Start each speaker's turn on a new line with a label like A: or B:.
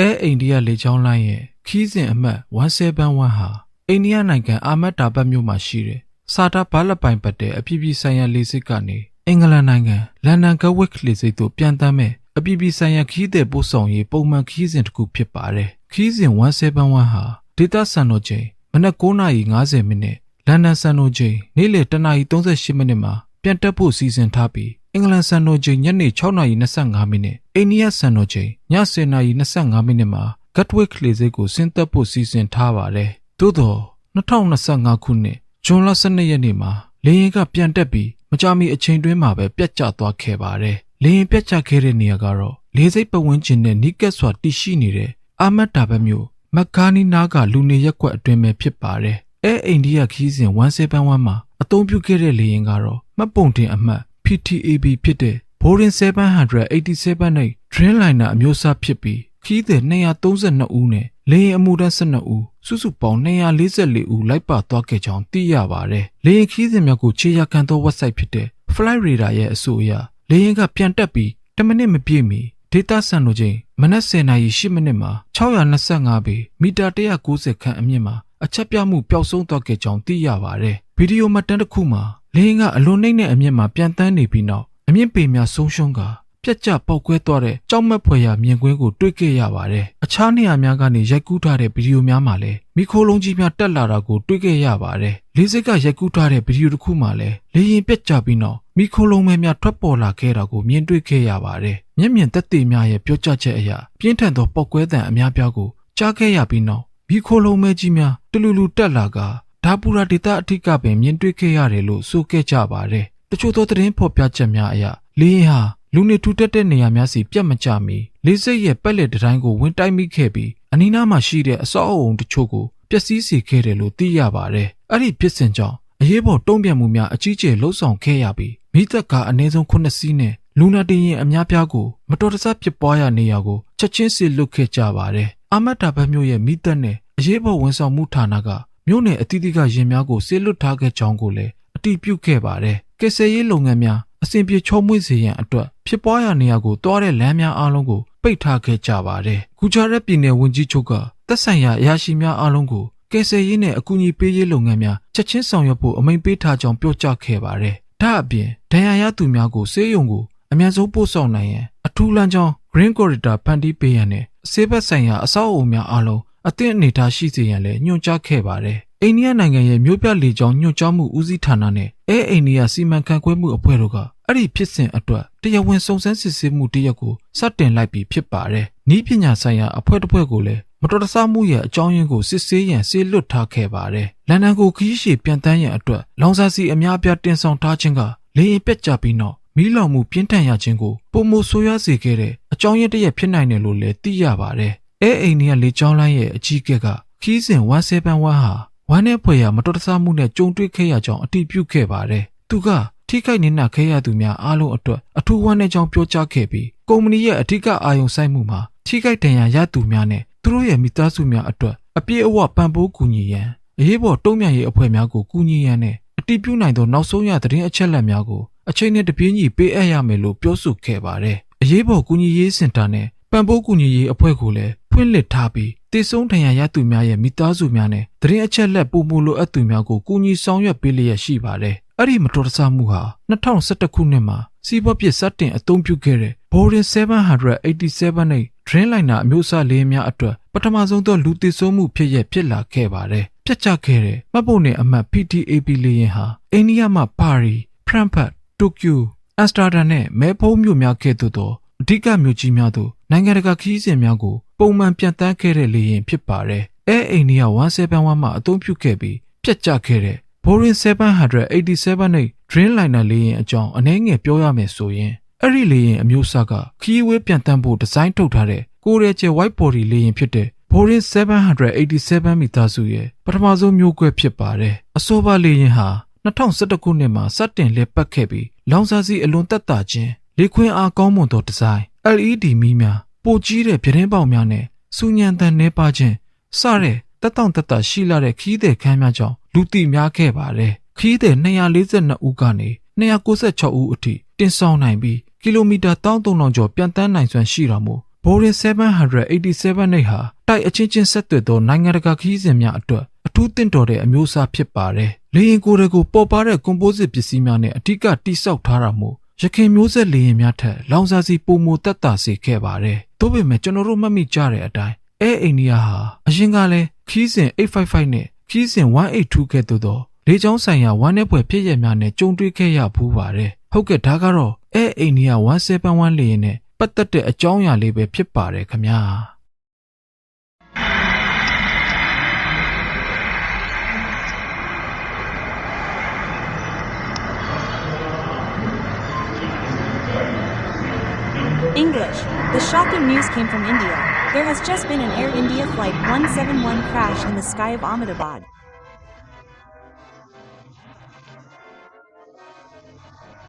A: အဲအိန္ဒိယလေကြောင်းလိုင်းရဲ့ခီးစဉ်အမှတ်171ဟာအိန္ဒိယနိုင်ငံအာမတ်တာဘတ်မြို့မှာရှိတဲ့စာတာဘာလပိုင်ပတ်တဲ့အပြည်ပြည်ဆိုင်ရာလေဆိပ်ကနေအင်္ဂလန်နိုင်ငံလန်ဒန်ဂဝစ်လေဆိပ်သို့ပြန်တမ်းမဲ့အပြည်ပြည်ဆိုင်ရာခီးတဲ့ပို့ဆောင်ရေးပုံမှန်ခီးစဉ်တစ်ခုဖြစ်ပါတယ်ခီးစဉ်171ဟာဒေတာစံတော်ချိန်မနက်9:50မိနစ်လန်ဒန်စံတော်ချိန်နေ့လယ်10:38မိနစ်မှာပြန်တက်ဖို့စီစဉ်ထားပြီး အင်္ဂလန်စံတော်ချိန်ညနေ6:25မိနစ်အိန္ဒိယစံတော်ချိန်ည10:25မိနစ်မှာဂတ်ဝစ်လေဆိပ်ကိုဆင်းသက်ဖို့စီစဉ်ထားပါတယ်သို့တော့2025ခုနှစ်ဇွန်လ12ရက်နေ့မှာလေယာဉ်ကပြန်တက်ပြီးမကြာမီအချိန်တွင်းမှာပဲပြတ်ကျသွားခဲ့ပါတယ်။လေရင်ပြတ်ကျခဲ့တဲ့နေရာကတော့လေစိတ်ပဝန်းကျင်နဲ့နီးကပ်စွာတည်ရှိနေတဲ့အာမတ်တာဘက်မြို့မက်ကာနီနာကလူနေရက်ကွက်အတွင်းပဲဖြစ်ပါတယ်။အဲအိန္ဒိယခီးစဉ်171မှာအသုံးပြုခဲ့တဲ့လေရင်ကတော့မှတ်ပုံတင်အမှတ် PTAB ဖြစ်တဲ့ Boeing 787နဲ့ Dreamliner အမျိုးအစားဖြစ်ပြီးခီးသည်232ဦးနဲ့လေရင်အမှုတန်း12ဦးစုစုပေါင်း244ဦးလိုက်ပါသွားခဲ့ကြောင်းသိရပါတယ်။လေရင်ခီးစဉ်များကိုခြေရကန်သော website ဖြစ်တဲ့ Flight Radar ရဲ့အဆိုအရလေရင်ကပြန်တက်ပြီး10မိနစ်မပြည့်မီဒေတာစံတို့ချင်းမနက်10:08မိနစ်မှာ625ပေမီတာ190ခန့်အမြင့်မှာအချက်ပြမှုပျောက်ဆုံးသွားခဲ့ကြောင်းသိရပါတယ်။ဗီဒီယိုမှတ်တမ်းတစ်ခုမှာ လေရင်ကအလွန်နှိမ့်တဲ့အမြင့်မှာပြန်တန်းနေပြီးနောက်အမြင့်ပေများဆုံးရှုံးကာပြက်ကျပောက်ကွဲသွားတဲ့ကြောက်မက်ဖွယ်ရာမြင်ကွင်းကိုတွေ့ခဲ့ရပါတယ်။အခြားနေရာများကနေရိုက်ကူးထားတဲ့ဗီဒီယိုများမှာလည်းမိခိုးလုံးကြီးများတက်လာတာကိုတွေ့ခဲ့ရပါတယ်။လေးစိတ်ကရိုက်ကူးထားတဲ့ဗီဒီယိုတစ်ခုမှာလည်းလေရင်ပြက်ကျပြီးနောက်မိခိုးလုံးမဲများထွက်ပေါ်လာခဲ့တာကိုမြင်တွေ့ခဲ့ရပါတယ်။မျက်မြင်သက်သေများရဲ့ပြောကြားချက်အရပြင်းထန်သောပောက်ကွဲသံအများပြားကိုကြားခဲ့ရပြီးနောက်မိခိုးလုံးမဲကြီးများတလူလူတက်လာက ဒါပူရာဒေတာအထိကပင်မြင်တွေ့ခဲ့ရတယ်လို့ဆိုခဲ့ကြပါတယ်။တချို့သောသတင်းဖော်ပြချက်များအရလေရင်ဟာလူနေထူထပ်တဲ့နေရာများစီပြတ်မကျမီလေးစိတ်ရဲ့ပက်လက်တိုင်းကိုဝင်တိုက်မိခဲ့ပြီးအနီးနားမှာရှိတဲ့အစောအုံတချို့ကိုပျက်စီးစေခဲ့တယ်လို့သိရပါတယ်။အဲ့ဒီဖြစ်စဉ်ကြောင့်အရေးပေါ်တုံ့ပြန်မှုများအကြီးကျယ်လှုပ်ဆောင်ခဲ့ရပြီးမိသက်ကအနည်းဆုံး9စီးနဲ့လူနာတင်ရင်အများပြားကိုမတော်တဆဖြစ်ပွားရနေရာကိုချက်ချင်းစီလွတ်ခဲ့ကြပါတယ်။အမတ်တာဘတ်မျိုးရဲ့မိသက်နဲ့အရေးပေါ်ဝန်ဆောင်မှုဌာနက မြို့နယ်အသီးသီးကရင်များကိုဆေးလွတ်ထားခဲ့ကြောင်းကိုလည်းအတည်ပြုခဲ့ပါတယ်။ကယ်ဆယ်ရေးလုပ်ငန်းများအစဉ်ပြေချောမွေ့စေရန်အတွက်ဖြစ်ပွားရာနေရာကိုတွားတဲ့လမ်းများအားလုံးကိုပိတ်ထားခဲ့ကြပါတယ်။ဂူဂျာရက်ပြည်နယ်ဝန်ကြီးချုပ်ကသက်ဆိုင်ရာအရာရှိများအားလုံးကိုကယ်ဆယ်ရေးနဲ့အကူအညီပေးရေးလုပ်ငန်းများချက်ချင်းဆောင်ရွက်ဖို့အမိန့်ပေးထားကြောင်းပြောကြားခဲ့ပါတယ်။ဒါ့အပြင်ဒဏ်ရာရသူများကိုဆေးရုံကိုအမြန်ဆုံးပို့ဆောင်နိုင်ရန်အထူးလမ်းကြောင်း Green Corridor ဖန်တီးပေးရန်နဲ့ဆေးဘက်ဆိုင်ရာအဆောက်အအုံများအားလုံး အသင့်အနေထားရှိစေရန်လည်းညွှန်ကြားခဲ့ပါတယ်။အိန္ဒိယနိုင်ငံရဲ့မြို့ပြလေကြောင်းညွှန်ကြားမှုဦးစီးဌာနနဲ့အဲအိန္ဒိယစီမံခန့်ခွဲမှုအဖွဲ့တို့ကအဲ့ဒီဖြစ်စဉ်အတွက်တရားဝင်စုံစမ်းစစ်ဆေးမှုတရက်ကိုစတင်လိုက်ပြီးဖြစ်ပါတယ်။ဤပညာဆိုင်ရာအဖွဲ့တစ်ဖွဲ့ကိုလည်းမတော်တဆမှုရဲ့အကြောင်းရင်းကိုစစ်ဆေးရန်ဆေးလွတ်ထားခဲ့ပါတယ်။လန်ဒန်ကိုခရီးရှည်ပြန်တန်းရန်အတွက်လောင်စာစီအများအပြားတင်ဆောင်ထားခြင်းကလေရင်ပြက်ကျပြီးနောက်မီးလောင်မှုပြင်းထန်ရခြင်းကိုပုံမဆိုးရွားစေခဲ့တဲ့အကြောင်းရင်းတစ်ရက်ဖြစ်နိုင်တယ်လို့လည်းသိရပါတယ်။ အဲအိန္ဒိယလေကြောင်းလိုင်းရဲ့အကြီးအကဲကခီးစဉ်171ဟာဝမ်းနဲ့ဖွယ်ရမတော်တဆမှုနဲ့ကြုံတွေ့ခဲ့ရကြောင်းအတည်ပြုခဲ့ပါတယ်။သူကထိခိုက်နစ်နာခဲ့ရသူများအားလုံးအတွက်အထူးဝမ်းနည်းကြောင်းပြောကြားခဲ့ပြီးကုမ္ပဏီရဲ့အထူးအာရုံစိုက်မှုမှာထိခိုက်ဒဏ်ရာရသူများနဲ့သူတို့ရဲ့မိသားစုများအတွက်အပြည့်အဝပံ့ပိုးကူညီရန်အရေးပေါ်တုံ့ပြန်ရေးအဖွဲ့များကိုကူညီရန်နဲ့အတည်ပြုနိုင်သောနောက်ဆုံးရသတင်းအချက်အလက်များကိုအချိန်နဲ့တပြေးညီပေးအပ်ရမယ်လို့ပြောဆိုခဲ့ပါတယ်။အရေးပေါ်ကူညီရေးစင်တာနဲ့ပံ့ပိုးကူညီရေးအဖွဲ့ကိုလည်း ဖွင့်လှစ်ထားပြီးတည်ဆုံးဒဏ်ရာရသူများရဲ့မိသားစုများနဲ့သတင်းအချက်အလက်ပုံမလိုအပ်သူများကိုကူညီဆောင်ရွက်ပေးလျက်ရှိပါတယ်။အဲ့ဒီမတော်တဆမှုဟာ2011ခုနှစ်မှာစီးပွားပစ်စတင်အသုံးပြုခဲ့တဲ့ Boeing 787နဲ့ Dreamliner အမျိုးအစားလေယာဉ်များအတွက်ပထမဆုံးသောလူသေဆုံးမှုဖြစ်ရဖြစ်လာခဲ့ပါတယ်။ပြတ်ကျခဲ့တဲ့မှတ်ပုံတင်အမှတ် PTAB လေယာဉ်ဟာအိန္ဒိယမှပါရီ၊ဖရန့်ဖတ်၊တိုကျို၊အမ်စတာဒမ်နဲ့မဲဖုံးမြို့များခဲ့သို့သောအဓိကမြို့ကြီးများသို့နိုင်ငံတကာခရီးစဉ်များကို ပုံမှန်ပြန်တန်းခဲ့တဲ့လေယာဉ်ဖြစ်ပါတယ်။အဲအိန္ဒိယ171မှာအသုံးပြုခဲ့ပြီးပြတ်ကျခဲ့တဲ့ Boeing 787နဲ့ Dreamliner လေယာဉ်အကြောင်းအနည်းငယ်ပြောရမယ်ဆိုရင်အဲ့ဒီလေယာဉ်အမျိုးအစားကခီးဝေးပြန်တန်းဖို့ဒီဇိုင်းထုတ်ထားတဲ့ကိုရဲကျဲ white body လေယာဉ်ဖြစ်တဲ့ Boeing 787မိသားစုရဲ့ပထမဆုံးမျိုးကွဲဖြစ်ပါတယ်။အဆိုပါလေယာဉ်ဟာ2011ခုနှစ်မှာစတင်လက်ပတ်ခဲ့ပြီးလောင်စာစီအလွန်တက်တာခြင်းလေခွင်းအားကောင်းမွန်သောဒီဇိုင်း LED မီးများ ပိုကြီးတဲ့ပြတင်းပေါက်များနဲ့စူညံတန်နှဲပါခြင်းစတဲ့တက်တောင့်တက်တာရှိလာတဲ့ခီးတဲ့ခန်းများကြောင့်လူသိများခဲ့ပါတယ်။ခီးတဲ့242ဦးကနေ296ဦးအထိတင်ဆောင်နိုင်ပြီးကီလိုမီတာ1300ကျော်ပြန်တန်းနိုင်စွမ်းရှိတာမို့ Boeing 787နဲ့ဟာတိုက်အချင်းချင်းဆက်သွယ်သောနိုင်ငံတကာခရီးစဉ်များအတွက်အထူးသင့်တော်တဲ့အမျိုးအစားဖြစ်ပါတယ်။လေယာဉ်ကိုယ်တိုင်ကိုပေါ်ပါတဲ့ composite ပစ္စည်းများနဲ့အထူးကတိစောက်ထားတာမို့ ရခင်မျိုးဆက်လေယာဉ်များထက်လောင်စာစီပုံမတက်တာစေခဲ့ပါတယ်။သို့ပေမဲ့ကျွန်တော်တို့မှတ်မိကြတဲ့အတိုင်းအဲအိန္ဒိယဟာအရင်ကလည်းခီးစဉ်855နဲ့ခီးစဉ်182ခဲ့သို့သောလေကြောင်းဆိုင်ရာဝမ်းနည်းဖွယ်ဖြစ်ရများနဲ့ကြုံတွေ့ခဲ့ရဖူးပါတယ်။ဟုတ်ကဲ့ဒါကတော့အဲအိန္ဒိယ171လေယာဉ်နဲ့ပတ်သက်တဲ့အကြောင်းအရာလေးပဲဖြစ်ပါတယ်ခင်ဗျာ။
B: shocking news came from India. There has just been an Air India Flight 171 crash in the sky of Ahmedabad.